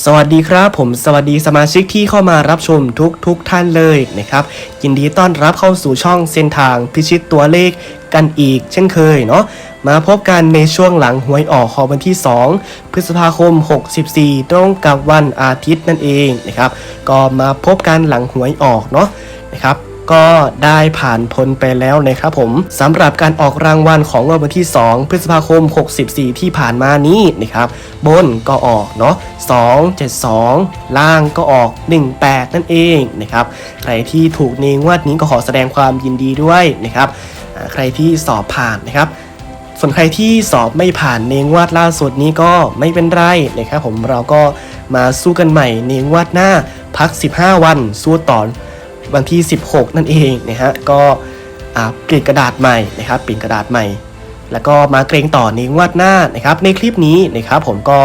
สวัสดีครับผมสวัสดีสมาชิกที่เข้ามารับชมทุกทุกท่านเลยนะครับยินดีต้อนรับเข้าสู่ช่องเส้นทางพิชิตตัวเลขกันอีก เช่นเคยเนาะมาพบกันในช่วงหลังหวยออกของวันที่ 2 พฤษภาคม 64 ตรงกับวันอาทิตย์นั่นเองนะครับก็มาพบกันหลังหวยออกเนาะนะครับ ก็ได้ผ่านพ้นไปแล้วนะครับผมสำหรับการออกรางวัลของวันที่ 2 พฤษภาคม 64 ที่ผ่านมานี้นะครับ บนก็ออกเนาะ272 ล่างก็ออก 18 นั่นเองนะครับ ใครที่ถูกในงวดนี้ก็ขอแสดงความยินดีด้วยนะครับ ใครที่สอบผ่านนะครับส่วนใครที่สอบไม่ผ่านในงวดล่าสุดนี้ก็ไม่เป็นไรนะครับผมเราก็มาสู้กันใหม่ในงวดหน้าพัก 15 วันสู้ต่อ วันที่ 16 นั่นเองนะฮะก็เปลี่ยนกระดาษใหม่นะครับเปลี่ยนกระดาษใหม่ แล้วก็มาเกรงต่อในงวดหน้านะครับ ในคลิปนี้นะครับผมก็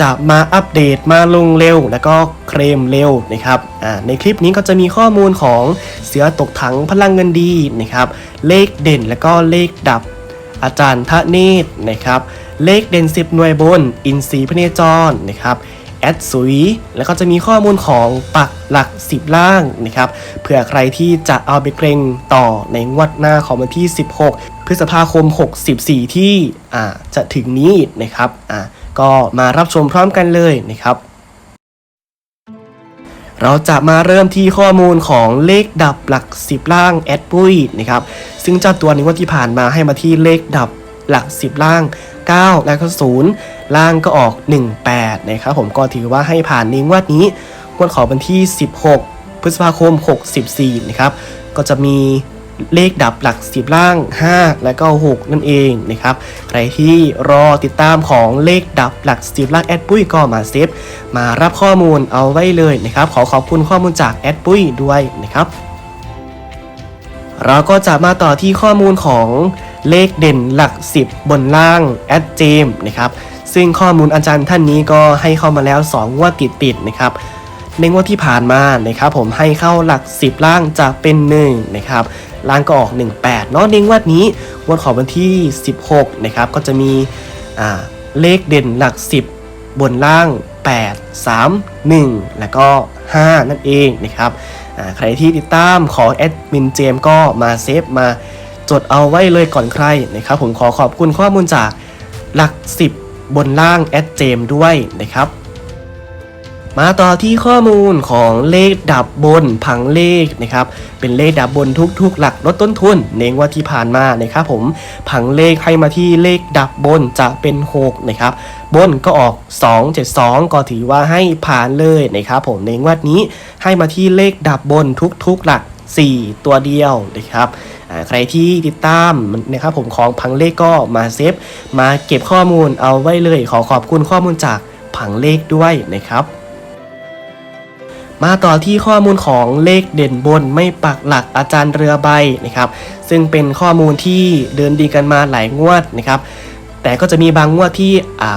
จะมาอัปเดตมาลงเร็ว แล้วก็เคลมเร็วนะครับในคลิปนี้ก็จะมีข้อมูลของเสือตกถังพลังเงินดีนะครับ เลขเด่นแล้วก็เลขดับอาจารย์ทะเนศนะครับ เลขเด่น 10 หน่วยบน อินทรีย์พเนจรนะครับ อดสุยแล้วก็จะมีข้อมูลของปักหลัก 10 ล่างนะครับเผื่อใครที่จะเอาไปเกรงต่อในงวดหน้าของวันที่ 16 พฤษภาคม 64 ที่อ่จะถึงนี้นะครับก็มารับชมพร้อมกันเลยนะครับเราจะมาเริ่มที่ข้อมูลของเลขดับหลัก 10 ล่างแอดปุ้ยนะครับซึ่งเจ้าตัวในงวันที่ผ่านมาให้มาที่เลขดับหลัก 10 ล่าง 9 แล้วก็ 0 ล่างก็ออก 18 นะครับผมก็ถือว่าให้ผ่านในงวดนี้งวดของวันที่ 16 พฤษภาคม 64 นะครับ ก็จะมีเลขดับหลัก10ล่าง 5 และก็ 6 นั่นเองนะครับ ใครที่รอติดตามของเลขดับหลัก10ล่างแอดปุ้ยก็มาเซฟมารับข้อมูลเอาไว้เลยนะครับ ขอขอบคุณข้อมูลจากแอดปุ้ยด้วยนะครับ เราก็จะมาต่อที่ข้อมูลของ เลขเด่นหลัก 10 บนล่างแอดเจมนะครับซึ่งข้อมูลอาจารย์ท่านนี้ก็ให้เข้ามาแล้ว 2 งวดติดๆนะครับในงวดที่ผ่านมานะครับผมให้เข้าหลัก 10 ล่างจะเป็น 1 นะครับล่างก็ออก 18 เนาะในงวดนี้งวดของวันที่ 16 นะครับก็จะมีเลขเด่นหลัก 10 บนล่าง 8 3 1 แล้วก็ 5 นั่นเองนะครับใครที่ติดตามขอแอดมินเจมก็มาเซฟมา จดเอาไว้เลยก่อนใครนะครับผมขอขอบคุณข้อมูลจากหลัก 10 บนล่างแอดเจมด้วยนะครับ มาต่อที่ข้อมูลของเลขดับบนผังเลขนะครับเป็นเลขดับบนทุกๆ หลักลดต้นทุนในงวดที่ผ่านมานะครับผมผังเลขให้มาที่เลขดับบนจะเป็น6นะครับบนก็ออก 2 7 2 ก็ถือว่าให้ผ่านเลยนะครับผมในงวดนี้ให้มาที่เลขดับบนทุกๆหลัก 4 ตัวเดียวนะครับ ใครที่ติดตามนะครับผมของผังเลขก็มาเซฟมาเก็บข้อมูลเอาไว้เลย ขอขอบคุณข้อมูลจากผังเลขด้วยนะครับ มาต่อที่ข้อมูลของเลขเด่นบนไม่ปักหลักอาจารย์เรือใบนะครับ ซึ่งเป็นข้อมูลที่เดินดีกันมาหลายงวดนะครับ แต่ก็จะมีบางงวดที่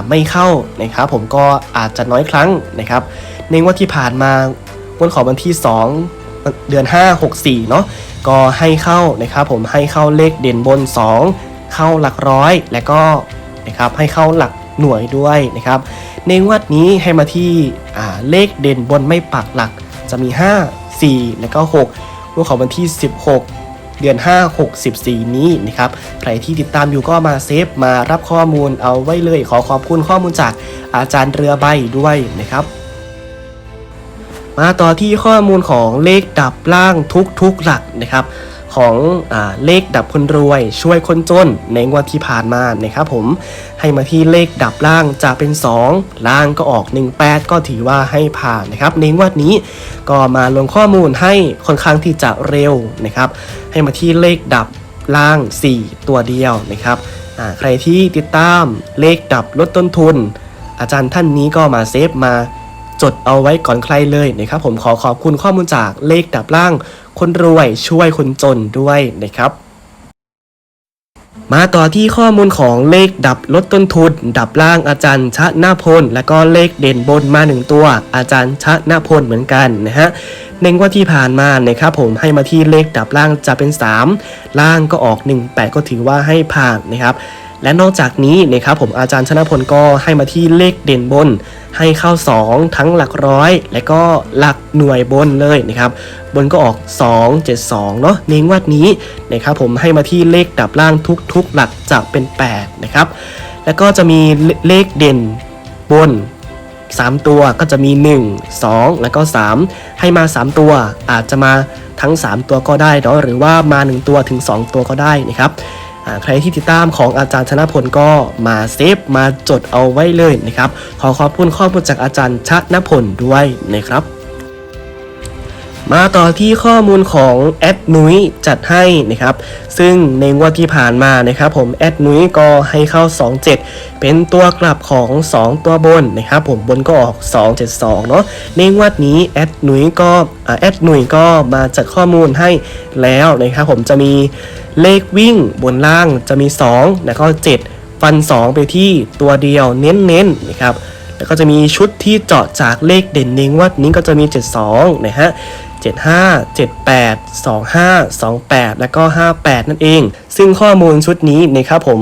ไม่เข้านะครับ ผมก็อาจจะน้อยครั้งนะครับ ในงวดที่ผ่านมางวดของวันที่ 2 เดือน 5 64เนาะก็ให้เข้านะครับผมให้เข้าเลขเด่นบน 2 เข้าหลักร้อย และก็นะครับให้เข้าหลักหน่วยด้วยนะครับในงวดนี้ให้มาที่เลขเด่นบนไม่ปักหลักจะมี 5 4 และก็6งวดของวันที่ 16 เดือน 5 64นี้นะครับใครที่ติดตามอยู่ก็มาเซฟมารับข้อมูลเอาไว้เลยขอขอบคุณข้อมูลจากอาจารย์เรือใบด้วยนะครับ มาต่อที่ข้อมูลของเลขดับล่างทุกๆหลักนะครับ ของอเลขดับคนรวยช่วยคนจนในงวดที่ผ่านมานะครับผมให้มาที่เลขดับล่างจะเป็น 2 ล่างก็ออก 18 ก็ถือว่าให้ผ่านนะครับในงวดนี้ก็มาลงข้อมูลให้ค่อนข้างที่จะเร็วนะครับ ให้มาที่เลขดับล่าง 4 ตัวเดียวนะครับใครที่ติดตามเลขดับลดต้นทุน อาจารย์ท่านนี้ก็มาเซฟมา จดเอาไว้ก่อนใครเลยนะครับผมขอขอบคุณข้อมูลจากเลขดับล่าง คนรวยช่วยคนจนด้วยนะครับมาต่อที่ข้อมูลของเลขดับลดต้นทุน ดับล่างอาจารย์ชะนาพล และก็เลขเด่นบนมาหนึ่งตัว อาจารย์ชะนาพลเหมือนกันนะฮะในงว่าที่ผ่านมานะครับผมให้มาที่เลขดับล่างจะเป็น 3 ล่างก็ออก 1 8 ก็ถือว่าให้ผ่านนะครับ และนอกจากนี้นะครับผมอาจารย์ชนะพลก็ให้มาที่เลขเด่นบน ให้เข้า 2 ทั้งหลักร้อย และก็หลักหน่วยบนเลยนะครับบนก็ออก 2 7 2 เนาะในงวดนี้นะครับผมให้มาที่เลขดับล่างทุกๆ หลักจะเป็น 8 นะครับ แล้วก็จะมีเลขเด่นบน 3 ตัวก็จะมี 1 2 แล้วก็ 3 ให้มา 3 ตัวอาจจะมาทั้ง 3 ตัวก็ได้เนาะหรือว่ามา 1 ตัวถึง 2 ตัวก็ได้นะครับ ใครที่ติดตามของอาจารย์ชนะพลก็มาเซฟมาจดเอาไว้เลยนะครับ ขอขอบคุณข้อมูลจากอาจารย์ชนะพลด้วยนะครับ มาต่อที่ข้อมูลของแอดนุ้ยจัดให้นะครับ ซึ่งในงวดที่ผ่านมานะครับผมแอดนุ้ยก็ให้เข้า 27 เป็นตัวกลับของ 2 ตัวบนนะครับผมบนก็ออก 272 เนาะในงวดนี้แอดนุ้ยก็แอดนุ้ยก็มาจัดข้อมูลให้แล้วนะครับผมจะมีเลขวิ่งบนล่างจะมี 2 แล้วก็ 7 ฟัน 2 ไปที่ตัวเดียวเน้นๆนะครับแล้วก็จะมีชุดที่เจาะจากเลขเด่นในงวดนี้ก็จะมี 72 นะฮะ 75 78 25 28 แล้วก็ 58 นั่นเอง ซึ่งข้อมูลชุดนี้นะครับผม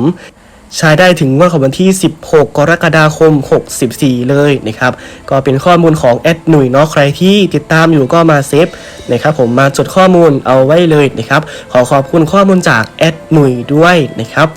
ใช้ได้ถึงวันของวันที่ 16 กรกฎาคม 64 เลยนะครับ ก็เป็นข้อมูลของแอดหนุ่ยเนาะ ใครที่ติดตามอยู่ก็มาเซฟนะครับผมมาจดข้อมูลเอาไว้เลยนะครับ ขอขอบคุณข้อมูลจากแอดหนุ่ยด้วยนะครับ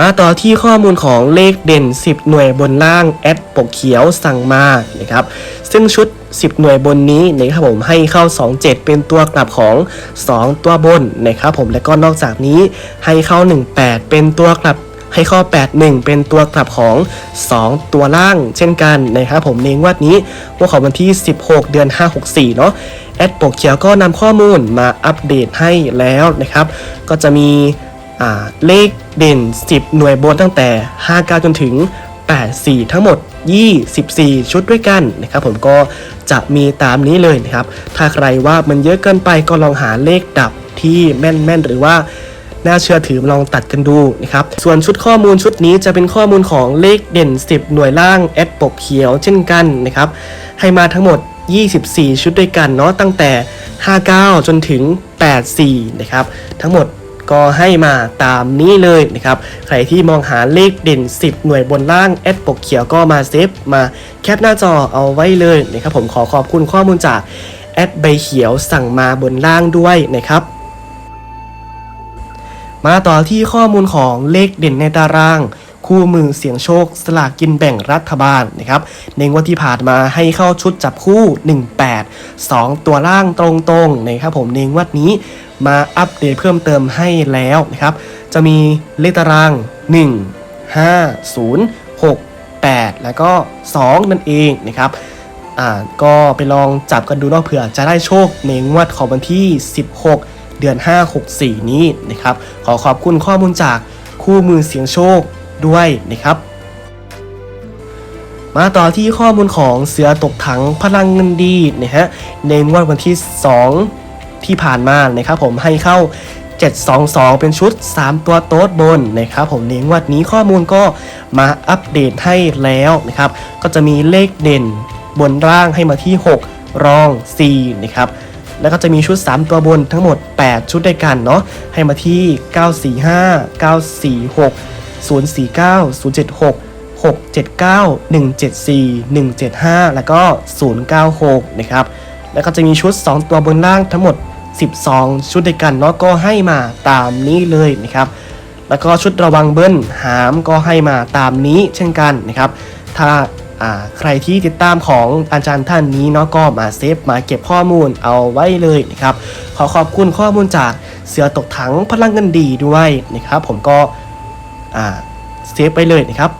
มาต่อที่ข้อมูลของเลขเด่น 10 หน่วยบนล่างแอดปกเขียวสั่งมานะครับซึ่งชุด 10 หน่วยบนนี้นะครับผมให้เข้า 27 เป็นตัวกลับของ 2 ตัวบนนะครับผมและก็นอกจากนี้ให้เข้า 18 เป็นตัวกลับให้เข้า81 เป็นตัวกลับของ 2 ตัวล่าง เช่นกันนะครับผมในงวดนี้ว่าของวันที่ 16 เดือน 564 เนาะแอดปกเขียวก็นำข้อมูลมาอัปเดตให้แล้วนะครับ ก็จะมี เลขเด่น 10 หน่วยบนตั้งแต่ 59 จนถึง 84 ทั้งหมด 24 ชุดด้วยกันนะครับผมก็จะมีตามนี้เลยนะครับ ถ้าใครว่ามันเยอะเกินไปก็ลองหาเลขดับที่แม่นๆ หรือว่าน่าเชื่อถือลองตัดกันดูนะครับ ส่วนชุดข้อมูลชุดนี้จะเป็นข้อมูลของเลขเด่น 10 หน่วยล่างแอดปกเขียวเช่นกันนะครับ ให้มาทั้งหมด 24 ชุดด้วยกันเนาะตั้งแต่ 59 จนถึง 84 นะครับ ทั้งหมด ก็ให้มาตามนี้เลยนะครับใครที่มองหาเลขเด่น 10 หน่วยบนล่างแอดปกเขียวก็มาเซฟมาแคปหน้าจอเอาไว้เลยนะครับผมขอขอบคุณข้อมูลจากแอดใบเขียวสั่งมาบนล่างด้วยนะครับมาต่อที่ข้อมูลของเลขเด่นในตาราง คู่มือเสียงโชค สลากกินแบ่งรัฐบาลนะครับในงวดที่ผ่านมาให้เข้าชุดจับคู่ 18 2 ตัวล่างตรงๆนะครับผมในงวดนี้มาอัปเดตเพิ่มเติมให้แล้วนะครับ จะมีเลขตาราง 1 5 0 6 8 แล้วก็ 2 นั่นเองนะครับอ่าก็ไปลองจับกันดูนาะเผื่อจะได้โชคในงวดของวันที่ 16 เดือน 5 64 นี้นะครับ ขอขอบคุณข้อมูลจากคู่มือเสียงโชค ด้วยนะครับ มาต่อที่ข้อมูลของเสือตกถังพลังเงินดีนะฮะในงวดวันที่ 2 ที่ผ่านมานะครับผมให้เข้า 722 เป็นชุด 3 ตัวโต๊ดบนนะครับผมในงวดนี้ข้อมูลก็มาอัปเดตให้แล้วนะครับ ก็จะมีเลขเด่นบนร่างให้มาที่ 6 รอง 4 นะครับแล้วก็จะมีชุด 3 ตัวบนทั้งหมด 8 ชุดด้วยกันเนาะให้มาที่ 945 946 049 076 679 174 175 แล้วก็ 096 นะครับ แล้วก็จะมีชุด 2 ตัวบนล่างทั้งหมด 12 ชุดด้วยกันเนาะก็ให้มาตามนี้เลยนะครับ แล้วก็ชุดระวังเบิ้ลหามก็ให้มาตามนี้เช่นกันนะครับ ถ้าใครที่ติดตามของอาจารย์ท่านนี้เนาะก็มาเซฟมาเก็บข้อมูลเอาไว้เลยนะครับ ขอขอบคุณข้อมูลจากเสือตกถังพลังเงินดีด้วยนะครับ ผมก็ เซฟไปเลยนะครับ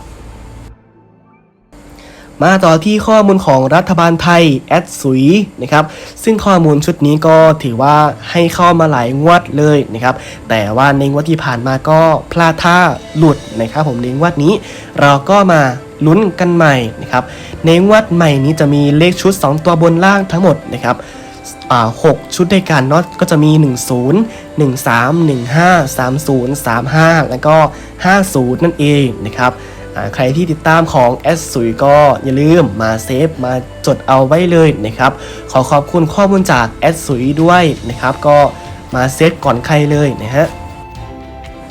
มาต่อที่ข้อมูลของรัฐบาลไทยแอดสุยนะครับ ซึ่งข้อมูลชุดนี้ก็ถือว่าให้เข้ามาหลายงวดเลยนะครับ แต่ว่าในงวดที่ผ่านมาก็พลาดท่าหลุดนะครับ ผมในงวดนี้เราก็มาลุ้นกันใหม่นะครับ ในงวดใหม่นี้จะมีเลขชุด 2 ตัวบนล่างทั้งหมดนะครับ หกชุดด้วยกันเนาะก็จะมี 10 13 15 30 35 แล้วก็ 50 นั่นเองนะครับใครที่ติดตามของแอดสุยก็อย่าลืมมาเซฟมาจดเอาไว้เลยนะครับ ขอขอบคุณข้อมูลจากแอดสุยด้วยนะครับ ก็มาเซฟก่อนใครเลยนะฮะ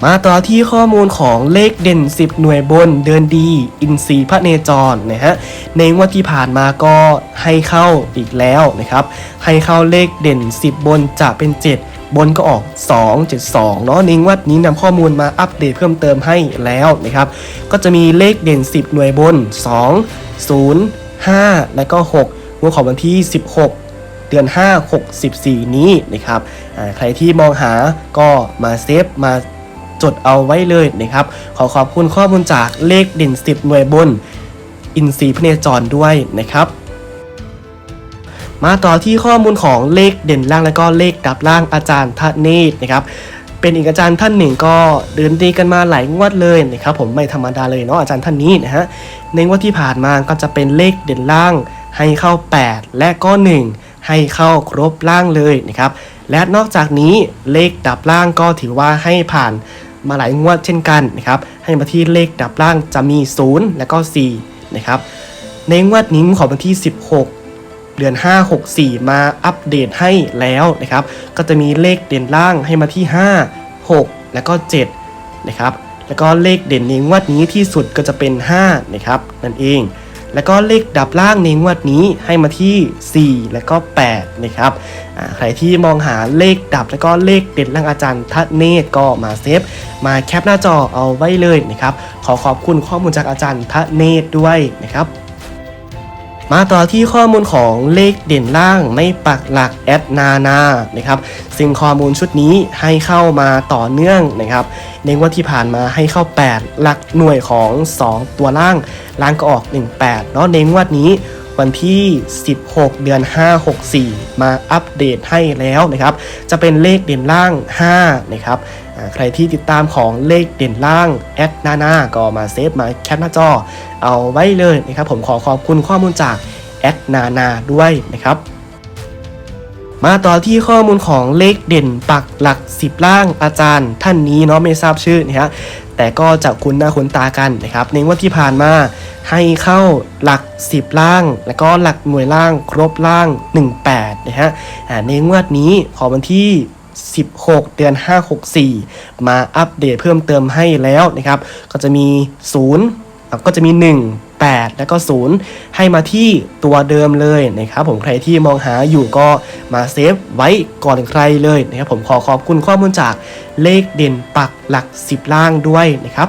มาต่อที่ข้อมูลของเลขเด่น 10 หน่วยบนเดินดี อินทรีพระเนจรนะฮะในงวดที่ผ่านมาก็ให้เข้าอีกแล้วนะครับ ให้เข้าเลขเด่น 10 บนจะเป็น 7 บนก็ออก 2 7 2เนาะในงวดนี้นำข้อมูลมาอัปเดตเพิ่มเติมให้แล้วนะครับ ก็จะมีเลขเด่น 10 หน่วยบน 2 0 5 และก็6งวดของวันที่ 16เดือน 5 6 14 นี้นะครับอ่าใครที่มองหาก็มาเซฟมา จดเอาไว้เลยนะครับ ขอขอบคุณข้อมูลจากเลขเด่น 10 หน่วยบน อินทรีย์พเนจรด้วยนะครับมาต่อที่ข้อมูลของเลขเด่นล่างและก็เลขดับล่างอาจารย์ทะเนศนะครับ เป็นอีกอาจารย์ท่านหนึ่งก็เดินดีกันมาหลายงวดเลยนะครับผมไม่ธรรมดาเลยเนาะอาจารย์ท่านนี้นะฮะในงวดที่ผ่านมาก็จะเป็นเลขเด่นล่างให้เข้า 8 และก็ 1 ให้เข้าครบล่างเลยนะครับและนอกจากนี้เลขดับล่างก็ถือว่าให้ผ่าน มาหลายงวดเช่นกันนะครับให้มาที่เลขดับล่างจะมี 0 และก็4นะครับในงวดนี้ของวันที่ 16 เดือน 5 6 4 มาอัปเดตให้แล้วนะครับ ก็จะมีเลขเด่นล่างให้มาที่ 5 6 แล้วก็7นะครับแล้วก็เลขเด่นในงวดนี้ที่สุดก็จะเป็น 5 นะครับนั่นเอง แล้วก็เลขดับล่างในงวดนี้ให้มาที่ 4 แล้วก็8นะครับใครที่มองหาเลขดับแล้วก็เลขเด่นล่างอาจารย์ทัศเนศก็มาเซฟ มาแคปหน้าจอเอาไว้เลยนะครับขอขอบคุณข้อมูลจากอาจารย์ทัศเนศด้วยนะครับ มาต่อที่ข้อมูลของเลขเด่นล่างไม่ปักหลักแอดนานานะครับซึ่งข้อมูลชุดนี้ให้เข้ามาต่อเนื่องนะครับในงวดที่ผ่านมาให้เข้า 8 หลักหน่วยของ 2 ตัวล่าง ล่างก็ออก 18เนาะในงวดนี้วันที่ 16 เดือน 5 64 มาอัปเดตให้แล้วนะครับ จะเป็นเลขเด่นล่าง 5 นะครับ ใครที่ติดตามของเลขเด่นล่างแอดนานาก็มาเซฟมาแคปหน้าจอ เอาไว้เลยนะครับผมขอขอบคุณข้อมูลจากแอดนานาด้วยนะครับมาต่อที่ข้อมูลของเลขเด่นปักหลัก 10 ล่างอาจารย์ ท่านนี้เนาะไม่ทราบชื่อนะฮะแต่ก็จะคุ้นหน้าคุ้นตากันนะครับในวันที่ผ่านมาให้เข้าหลัก 10 ล่าง แล้วก็หลักหน่วยล่างครบล่าง 18นะฮะในงวดนี้ขอวันที่ 16 เดือน 564 มาอัปเดตเพิ่มเติมให้แล้วนะครับ ก็จะมี 0 ก็จะมี 1 8 แล้วก็ 0 ให้มาที่ตัวเดิมเลยนะครับผมใครที่มองหาอยู่ก็มาเซฟไว้ก่อนใครเลยนะครับผมขอขอบคุณข้อมูลจากเลขเด่นปักหลัก 10 ล่างด้วยนะครับ